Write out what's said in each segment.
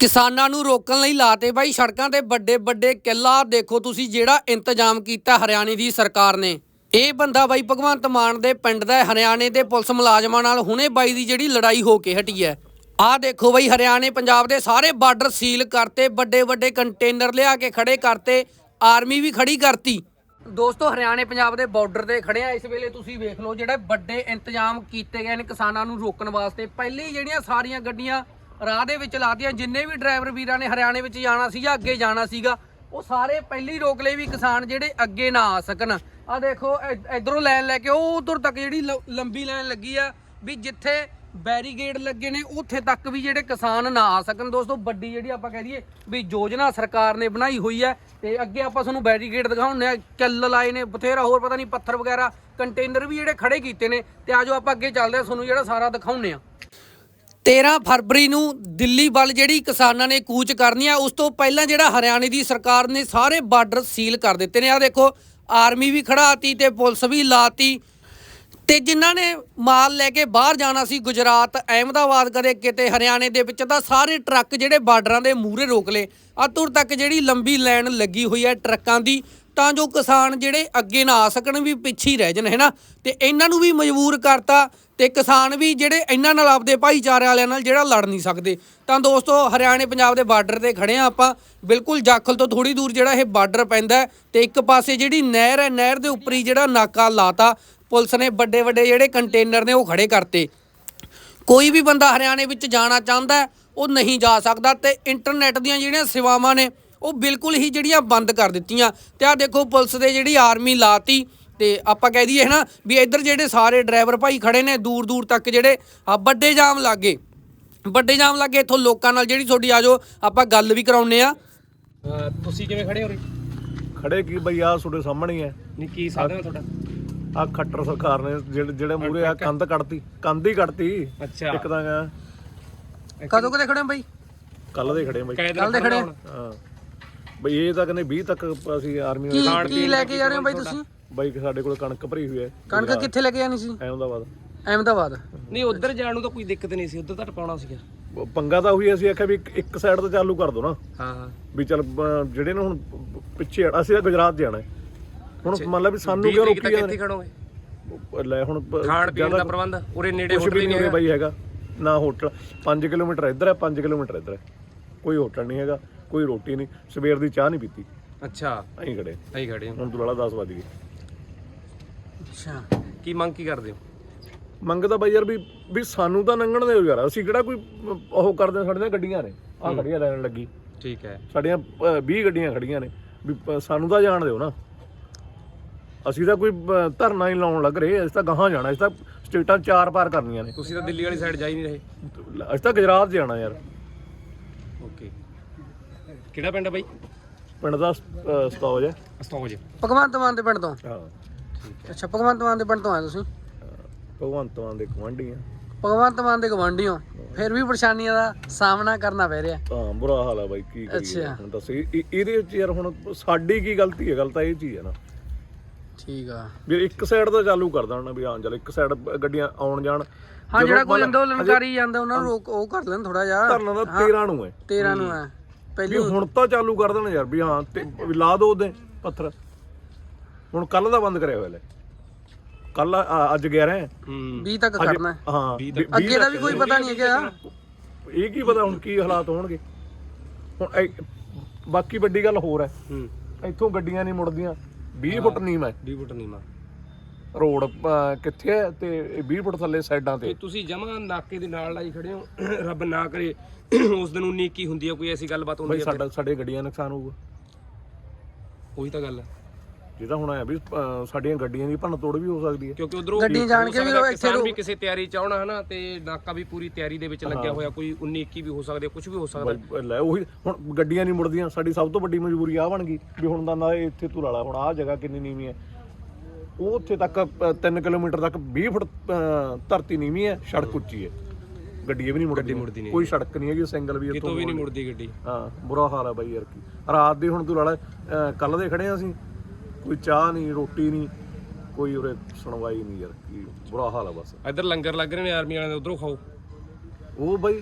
ਕਿਸਾਨਾਂ ਨੂੰ ਰੋਕਣ ਲਈ ਲਾਤੇ ਬਾਈ ਸੜਕਾਂ ਤੇ ਵੱਡੇ ਵੱਡੇ ਕਿੱਲਾ। ਦੇਖੋ ਤੁਸੀਂ ਜਿਹੜਾ ਇੰਤਜ਼ਾਮ ਕੀਤਾ ਹਰਿਆਣੇ ਦੀ ਸਰਕਾਰ ਨੇ। ਇਹ ਬੰਦਾ ਬਾਈ ਭਗਵੰਤ ਮਾਨ ਦੇ ਪਿੰਡ ਦਾ ਹਰਿਆਣੇ ਦੇ ਪੁਲਿਸ ਮੁਲਾਜ਼ਮਾਂ ਨਾਲ ਹੁਣੇ ਬਾਈ ਦੀ ਜਿਹੜੀ ਲੜਾਈ ਹੋ ਕੇ ਹਟੀ ਹੈ। ਆਹ ਦੇਖੋ ਬਾਈ ਹਰਿਆਣੇ ਪੰਜਾਬ ਦੇ ਸਾਰੇ ਬਾਰਡਰ ਸੀਲ ਕਰਤੇ, ਵੱਡੇ ਵੱਡੇ ਕੰਟੇਨਰ ਲਿਆ ਕੇ ਖੜੇ ਕਰਤੇ, ਆਰਮੀ ਵੀ ਖੜੀ ਕਰਤੀ। ਦੋਸਤੋ, ਹਰਿਆਣੇ ਪੰਜਾਬ ਦੇ ਬਾਰਡਰ ਤੇ ਖੜੇ ਆ। ਇਸ ਵੇਲੇ ਤੁਸੀਂ ਵੇਖ ਲਓ ਜਿਹੜੇ ਵੱਡੇ ਇੰਤਜ਼ਾਮ ਕੀਤੇ ਗਏ ਨੇ ਕਿਸਾਨਾਂ ਨੂੰ ਰੋਕਣ ਵਾਸਤੇ। ਪਹਿਲੇ ਜਿਹੜੀਆਂ ਸਾਰੀਆਂ ਗੱਡੀਆਂ ਰਾਹ ਦੇ ਵਿੱਚ ਲਾਤੀਆਂ, ਜਿੰਨੇ ਵੀ ਡਰਾਈਵਰ ਵੀਰਾਂ ਨੇ ਹਰਿਆਣੇ ਵਿੱਚ ਜਾਣਾ ਸੀ ਜਾਂ ਅੱਗੇ ਜਾਣਾ ਸੀਗਾ, ਉਹ ਸਾਰੇ ਪਹਿਲੀ ਰੋਕ ਲਈ ਵੀ ਕਿਸਾਨ ਜਿਹੜੇ ਅੱਗੇ ਨਾ ਆ ਸਕਣ। ਆ ਦੇਖੋ, ਇ- ਇਧਰੋਂ ਲਾਈਨ ਲੈ ਕੇ ਉਹ ਉਧਰ ਤੱਕ ਜਿਹੜੀ ਲ- ਲੰਬੀ ਲਾਈਨ ਲੱਗੀ ਆ, ਵੀ ਜਿੱਥੇ ਬੈਰੀਗੇਡ ਲੱਗੇ ਨੇ, ਉੱਥੇ ਤੱਕ ਵੀ ਜਿਹੜੇ ਕਿਸਾਨ ਨਾ ਆ ਸਕਣ। ਦੋਸਤੋ, ਵੱਡੀ ਜਿਹੜੀ ਆਪਾਂ ਕਹਿ ਦਈਏ, ਵੀ ਯੋਜਨਾ ਸਰਕਾਰ ਨੇ ਬਣਾਈ ਹੋਈ ਹੈ ਤੇ ਅੱਗੇ ਆਪਾਂ ਤੁਹਾਨੂੰ ਬੈਰੀਗੇਡ ਦਿਖਾਉਂਦੇ ਆ, ਕਿੱਲ ਲਾਏ ਨੇ, ਬਥੇਰਾ ਹੋਰ ਪਤਾ ਨਹੀਂ ਪੱਥਰ ਵਗੈਰਾ, ਕੰਟੇਨਰ ਵੀ ਜਿਹੜੇ ਖੜੇ ਕੀਤੇ ਨੇ, ਤੇ ਆਜੋ ਆਪਾਂ ਅੱਗੇ ਚੱਲਦੇ ਆ, ਤੁਹਾਨੂੰ ਜਿਹੜਾ ਸਾਰਾ ਦਿਖਾਉਂਦੇ ਆ। 13 ਫਰਵਰੀ ਨੂੰ ਦਿੱਲੀ ਵੱਲ ਜਿਹੜੀ ਕਿਸਾਨਾਂ ਨੇ ਕੂਚ ਕਰਨੀ ਆ, ਉਸ ਤੋਂ ਪਹਿਲਾਂ ਜਿਹੜਾ ਹਰਿਆਣੇ ਦੀ ਸਰਕਾਰ ਨੇ ਸਾਰੇ ਬਾਰਡਰ ਸੀਲ ਕਰ ਦਿੱਤੇ ਨੇ। ਆ ਦੇਖੋ, ਆਰਮੀ ਵੀ ਖੜਾਤੀ ਤੇ ਪੁਲਿਸ ਵੀ ਲਾਤੀ ਤੇ। ਜਿਨ੍ਹਾਂ ਨੇ ਮਾਲ ਲੈ ਕੇ ਬਾਹਰ ਜਾਣਾ ਸੀ, ਗੁਜਰਾਤ, ਅਹਿਮਦਾਬਾਦ ਕਦੇ ਕਿਤੇ, ਹਰਿਆਣੇ ਦੇ ਵਿੱਚ, ਤਾਂ ਸਾਰੇ ਟਰੱਕ ਜਿਹੜੇ ਬਾਰਡਰਾਂ ਦੇ ਮੂਹਰੇ ਰੋਕ ਲਏ। ਆ ਤੁਰ ਤੱਕ ਜਿਹੜੀ ਲੰਬੀ ਲਾਈਨ ਲੱਗੀ ਹੋਈ ਹੈ ਟਰੱਕਾਂ ਦੀ ਤਾਂ ਜੋ ਕਿਸਾਨ ਜਿਹੜੇ ਅੱਗੇ ਨਾ ਆ ਸਕਣ, ਵੀ ਪਿੱਛੇ ਹੀ ਰਹਿ ਜਾਣ ਹੈਨਾ ਤੇ ਇਹਨਾਂ ਨੂੰ ਵੀ ਮਜਬੂਰ ਕਰਤਾ ਤੇ ਕਿਸਾਨ ਵੀ ਜਿਹੜੇ ਇਹਨਾਂ ਨਾਲ ਆਪਦੇ ਭਾਈਚਾਰੇ ਵਾਲਿਆਂ ਨਾਲ ਜਿਹੜਾ ਲੜ ਨਹੀਂ ਸਕਦੇ। ਤਾਂ ਦੋਸਤੋ, ਹਰਿਆਣੇ ਪੰਜਾਬ ਦੇ ਬਾਰਡਰ ਤੇ ਖੜੇ ਆ ਆਪਾਂ। ਬਿਲਕੁਲ ਜਾਖਲ ਤੋਂ ਥੋੜੀ ਦੂਰ ਜਿਹੜਾ ਇਹ ਬਾਰਡਰ ਪੈਂਦਾ ਹੈ ਤੇ ਇੱਕ ਪਾਸੇ ਜਿਹੜੀ ਨਹਿਰ ਹੈ, ਨਹਿਰ ਦੇ ਉੱਪਰ ਹੀ ਜਿਹੜਾ ਨਾਕਾ ਲਾਤਾ, ਪੁਲਿਸ ਨੇ ਵੱਡੇ ਵੱਡੇ ਜਿਹੜੇ ਕੰਟੇਨਰ ਨੇ ਉਹ ਖੜੇ ਕਰਤੇ। ਕੋਈ ਵੀ ਬੰਦਾ ਹਰਿਆਣੇ ਵਿੱਚ ਜਾਣਾ ਚਾਹੁੰਦਾ ਉਹ ਨਹੀਂ ਜਾ ਸਕਦਾ ਤੇ ਇੰਟਰਨੈਟ ਦੀਆਂ ਜਿਹੜੀਆਂ ਸੇਵਾਵਾਂ ਨੇ ਉਹ ਬਿਲਕੁਲ ਹੀ ਜਿਹੜੀਆਂ ਬੰਦ ਕਰ ਦਿੱਤੀਆਂ ਤੇ ਆ ਦੇਖੋ ਪੁਲਿਸ ਦੇ ਜਿਹੜੀ ਆਰਮੀ ਲਾਤੀ ਤੇ ਆਪਾਂ ਕਹਿ ਦਈਏ ਨਾ ਵੀ ਇੱਧਰ ਜਿਹੜੇ ਸਾਰੇ ਡਰਾਈਵਰ ਭਾਈ ਖੜੇ ਨੇ ਦੂਰ ਦੂਰ ਤੱਕ ਜਿਹੜੇ ਆ ਵੱਡੇ ਜਾਮ ਲੱਗੇ ਵੱਡੇ ਜਾਮ ਲੱਗੇ ਇੱਥੋਂ ਲੋਕਾਂ ਨਾਲ ਜਿਹੜੀ ਤੁਹਾਡੀ ਆਜੋ ਆਪਾਂ ਗੱਲ ਵੀ ਕਰਾਉਨੇ ਆ ਤੁਸੀਂ ਕਿਵੇਂ ਖੜੇ ਹੋ ਰੇ ਖੜੇ ਕੀ ਬਈ ਆ ਤੁਹਾਡੇ ਸਾਹਮਣੇ ਹੀ ਹੈ। ਨਹੀਂ ਕੀ ਸਾਧਨ ਹੈ ਤੁਹਾਡਾ? ਆ ਖੱਟਰ ਸਰਕਾਰ ਨੇ ਜਿਹੜੇ ਜਿਹੜੇ ਮੂਰੇ ਆ ਕੰਧ ਕੱਢਤੀ ਕੰਧ ਹੀ ਕੱਢਤੀ। ਅੱਛਾ। ਇੱਕ ਤਾਂ ਕਦੋਂ ਕਦੇ ਖੜੇ ਹੋ ਬਾਈ? ਕੱਲ ਦੇ ਖੜੇ ਆ ਬਈ। ਕੱਲ ਦੇ ਖੜੇ। ਹਾਂ। ਬਈ ਇਹ ਤਾਂ ਕਹਿੰਦੇ 20 ਤੱਕ ਅਸੀਂ ਆਰਮੀ ਕੀ ਨੂੰ ਕੀ ਲੈ ਕੇ ਜਾ ਰਹੇ ਹੋ ਬਾਈ ਤੁਸੀਂ? ਬਾਈ ਸਾਡੇ ਕੋਲ ਕਣਕ ਭਰੀ ਹੋਈ ਹੈ। ਕਣਕ ਕਿੱਥੇ ਲੈ ਕੇ ਜਾਣੀ ਸੀ? ਅਹਿਮਦਾਬਾਦ। ਅਹਿਮਦਾਬਾਦ। ਨਹੀਂ ਉਧਰ ਜਾਣ ਨੂੰ ਤਾਂ ਕੋਈ ਦਿੱਕਤ ਨਹੀਂ ਸੀ ਉਧਰ ਤਾਂ ਟਪਾਉਣਾ ਸੀਗਾ। ਪੰਗਾ ਤਾਂ ਉਹੀ ਅਸੀਂ ਆਖਿਆ ਵੀ ਇੱਕ- ਸਾਈਡ ਤੋਂ ਚਾਲੂ ਕਰ ਦੋ ਨਾ। ਹਾਂ ਹਾਂ। ਵੀ ਚੱਲ ਜਿਹੜੇ ਨੇ ਹੁਣ ਪਿੱਛੇ ਅਸੀਂ ਤਾਂ ਗੁਜਰਾਤ ਜਾਣਾ ਹੈ। ਹੁਣ ਮੰਨ ਲਾ ਵੀ ਸਾਨੂੰ ਕਿਉਂ ਰੋਕੀ ਕਿੱਥੇ ਜਾਂਦੇ ਖੜੋਗੇ? ਨੇ? ਲੈ ਹੁਣ ਖਾਣ ਪੀਣ ਦਾ ਪ੍ਰਬੰਧ ਉਰੇ ਨੇੜੇ ਹੋਟਲ ਹੀ ਨਹੀਂ ਉਰੇ ਬਾਈ ਹੈਗਾ। ਨਾ ਹੋਟਲ। 5 ਕਿਲੋਮੀਟਰ ਇੱਧਰ ਹੈ 5 ਕਿਲੋਮੀਟਰ ਇੱਧਰ ਹੈ। ਕੋਈ ਹੋਟਲ ਨਹੀਂ ਹੈਗਾ। ਕੋਈ ਰੋਟੀ ਨਹੀਂ ਸਵੇਰ ਦੀ ਚਾਹ ਨਹੀਂ ਪੀਤੀ। ਅੱਛਾ। ਐਂ ਖੜੇ। ਆਈ ਖੜੇ ਹੋ। ਹੁਣ ਤੂੰ ਲਾਲਾ 10 ਵਜ ਗਏ। ਅੱਛਾ। ਕੀ ਮੰਗ ਕੀ ਕਰਦੇ ਹੋ? ਮੰਗਦਾ ਬਾਈ ਯਾਰ ਵੀ ਵੀ ਸਾਨੂੰ ਤਾਂ ਲੰਘਣ ਦਿਓ ਯਾਰ। ਅਸੀਂ ਕਿਹੜਾ ਕੋਈ ਉਹ ਕਰਦੇ ਹਾਂ, ਸਾਡੀਆਂ ਗੱਡੀਆਂ ਨੇ। ਆਹ ਖੜੀਆਂ ਲੈਣ ਲੱਗੀ। ਠੀਕ ਹੈ। ਸਾਡੀਆਂ ਅਹ, 20 ਗੱਡੀਆਂ ਖੜੀਆਂ ਨੇ। ਵੀ ਸਾਨੂੰ ਤਾਂ ਜਾਣ ਦਿਓ ਨਾ। ਅਸੀਂ ਤਾਂ ਕੋਈ ਧਰਨਾ ਹੀ ਲਾਉਣ ਲੱਗ ਰਹੇ। ਅਸੀਂ ਤਾਂ ਗਾਹਾਂ ਜਾਣਾ। ਅਸੀਂ ਤਾਂ ਸਟੇਟਾਂ ਚਾਰ ਪਾਰ ਕਰਨੀਆਂ ਨੇ। ਤੁਸੀਂ ਤਾਂ ਦਿੱਲੀ ਵਾਲੀ ਸਾਈਡ ਜਾ ਹੀ ਨਹੀਂ ਰਹੇ। ਅਸੀਂ ਤਾਂ ਗੁਜਰਾਤ ਜਾਣਾ ਯਾਰ। ਓਕੇ। ਕਿਹੜਾ ਪਿੰਡ ਹੈ ਬਾਈ? ਪਿੰਡ ਦਾ ਅਹ, ਸਤੌਜ ਹੈ। ਅਸਤੌਜ ਭਗਵੰਤ ਮਾਨ ਦੇ ਪਿੰਡ ਤੋਂ? ਹਾਂ। ਅੱਛਾ ਭਗਵੰਤ ਮਾਨ ਦੇ ਪਿੰਡ ਤੋਂ ਆਏ ਤੁਸੀਂ? ਭਗਵੰਤ ਮਾਨ ਦੇ ਗਵਾਂਢੀ ਆ। ਭਗਵੰਤ ਮਾਨ ਦੇ ਗਵਾਂਢੀ ਹੋ ਫਿਰ ਵੀ ਪਰੇਸ਼ਾਨੀਆਂ ਦਾ ਸਾਹਮਣਾ ਕਰਨਾ ਪੈ ਰਿਹਾ। ਤਾਂ ਬੁਰਾ ਹਾਲ ਆ ਬਾਈ ਕੀ ਕਰੀਏ ਅੱਛਾ। ਹੁਣ ਦੱਸ ਇਹ- ਇਹ- ਇਹਦੇ ਵਿੱਚ ਯਾਰ ਹੁਣ ਸਾਡੀ ਕੀ ਗਲਤੀ ਹੈ? ਗੱਲ ਤਾਂ ਇਹ ਚੀਜ਼ ਹੈ ਨਾ। ਠੀਕ ਆ। ਵੀ ਇੱਕ ਸਾਈਡ ਤੋਂ ਚਾਲੂ ਕਰ ਦੇਣਾ ਵੀ ਹਾਂ ਚੱਲ ਇੱਕ ਸਾਈਡ ਗੱਡੀਆਂ ਆਉਣ ਜਾਣ। ਹਾਂ ਜਦੋਂ ਜਿਹੜਾ ਕੋਈ ਮੰਨ- ਅੰਦੋਲਨਕਾਰੀ ਜਾਂਦਾ ਉਹਨਾਂ ਨੂੰ ਰੋਕ ਉਹ ਕਰ ਲੈਣ ਥੋੜਾ ਜਿਹਾ। ਧਰਨਾ ਦਾ 13 ਨੂੰ ਹੈ। 13 ਨੂੰ ਹੈ। ਵੀ ਪਹਿਲੀ ਹੁਣ ਤਾਂ ਚਾਲੂ ਕਰ ਦੇਣਾ ਯਾਰ ਵੀ ਹਾਂ ਤੇ ਵੀ ਲਾ ਦੋ ਉਹਦੇ ਪੱਥਰ। ਹੁਣ ਕੱਲ ਦਾ ਬੰਦ ਕਰਿਆ ਹੋਇਆ ਲੈ। ਕੱਲ ਅੱਜ 11 ਹੈ। ਹੂੰ। 20 ਤੱਕ ਅੱਜ- ਕਰਨਾ ਹੈ। ਹਾਂ ਵੀਹ ਅੱਗੇ ਦਾ ਵੀ ਕੋਈ ਪਤਾ ਨਹੀਂ ਹੈਗਾ। ਇਹ ਕੀ ਪਤਾ ਹੁਣ ਕੀ ਹਾਲਾਤ ਹੋਣਗੇ। ਹੁਣ ਇਹ- ਬਾਕੀ ਵੱਡੀ ਗੱਲ ਹੋਰ ਹੈ। ਹੂੰ। ਇੱਥੋਂ ਗੱਡੀਆਂ ਨਹੀਂ ਮੁੜਦੀਆਂ। 20 ਫੁੱਟ ਨੀਮ ਹੈ। 20 ਫੁੱਟ ਨੀਮਾ ਰੋਡ ਅਹ, ਕਿੱਥੇ ਹੈ ਤੇ ਇਹ 20 ਫੁੱਟ ਥੱਲੇ ਸਾਈਡਾਂ ਤੇ? ਤੇ ਤੁਸੀਂ ਜਮਾ ਨਾਕੇ ਦੇ ਨਾਲ ਲਾਈ ਖੜੇ ਹੋ ਰੱਬ ਨਾ ਕਰੇ ਉਸ ਦਿਨ ਉਨੀ ਕੀ ਹੁੰਦੀ ਹੈ ਕੋਈ ਐਸੀ ਗੱਲਬਾਤ ਬਈ ਹੁੰਦੀ ਹੈ ਸਾਡਾ ਸਾਡੇ ਗੱਡੀਆਂ ਦਾ ਨੁਕਸਾਨ ਹੋਊਗਾ। ਉਹੀ ਤਾਂ ਗੱਲ ਹੈ ਜਿਹਦਾ ਹੁਣ ਹੈ ਵੀ ਅਹ, ਸਾਡੀਆਂ ਗੱਡੀਆਂ ਦੀ ਭੰਨ ਤੋੜ ਵੀ ਹੋ ਸਕਦੀ ਹੈ ਕਿਉਂਕਿ ਉਧਰੋਂ ਗੱਡੀਆਂ ਜਾਣ ਕੇ ਵੀ ਉਹ ਇੱਥੇ ਵੀ ਕਿਸੇ ਤਿਆਰੀ ਚ ਆਉਣਾ ਹਨਾ ਤੇ ਨਾਕਾ ਵੀ ਪੂਰੀ ਤਿਆਰੀ ਦੇ ਵਿੱਚ ਲੱਗਿਆ ਹੋਇਆ ਕੋਈ 19 21 ਵੀ ਹੋ ਸਕਦੇ ਕੁਝ ਵੀ ਹੋ ਸਕਦਾ। ਬਈ ਲੈ ਉਹੀ ਹੁਣ ਗੱਡੀਆਂ ਨਹੀਂ ਮੁੜਦੀਆਂ ਸਾਡੀ ਸਭ ਤੋਂ ਵੱਡੀ ਮਜਬੂਰੀ ਆ ਬਣ ਗਈ ਵੀ ਹੁਣ ਦਾ ਨਾ ਇਹ ਇੱਥੇ ਤੂੰ ਲਾਲਾ ਹੁਣ ਆਹ ਜਗ੍ਹਾ ਕਿੰਨੀ ਨੀਵੀਂ ਹੈ ਉਹ ਉੱਥੇ ਤੱਕ 3 ਕਿਲੋਮੀਟਰ ਤੱਕ 20 ਫੁੱਟ ਧਰਤੀ ਨੀਵੀਂ ਹੈ ਸੜਕ ਉੱਚੀ ਹੈ। ਗੱਡੀ ਵੀ ਨਹੀਂ ਮੁੜਦੀ। ਕੋਈ ਸੜਕ ਨਹੀਂ ਹੈਗੀ ਸਿੰਗਲ ਵੀ ਕਿਤੋਂ ਵੀ ਨਹੀਂ ਮੁੜਦੀ। ਗੱਡੀ। ਹਾਂ ਬੁਰਾ ਹਾਲ ਹੈ ਬਾਈ ਯਾਰ ਕੀ। ਰਾਤ ਦੇ ਹੁਣ ਤੂੰ ਲਾਲਾ ਕੱਲ ਦੇ ਖੜੇ ਆ ਅਸੀਂ। ਕੋਈ ਚਾਹ ਨਹੀਂ ਰੋਟੀ ਨਹੀਂ ਕੋਈ ਉਰੇ ਸੁਣਵਾਈ ਨਹੀਂ ਯਾਰ ਕੀ। ਬੁਰਾ ਹਾਲ ਹੈ ਬਸ। ਇੱਧਰ ਲੰਗਰ ਲੱਗ ਰਹੇ ਨੇ ਆਰਮੀ ਵਾਲਿਆਂ ਦੇ ਉਧਰੋਂ ਖਾਓ। ਉਹ ਬਾਈ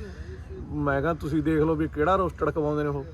ਮੈਂ ਕਿਹਾ ਤੁਸੀਂ ਦੇਖ ਲਓ ਵੀ ਕਿਹੜਾ ਰੋਸਟਡ ਖਵਾਉਂਦੇ ਨੇ ਉਹ।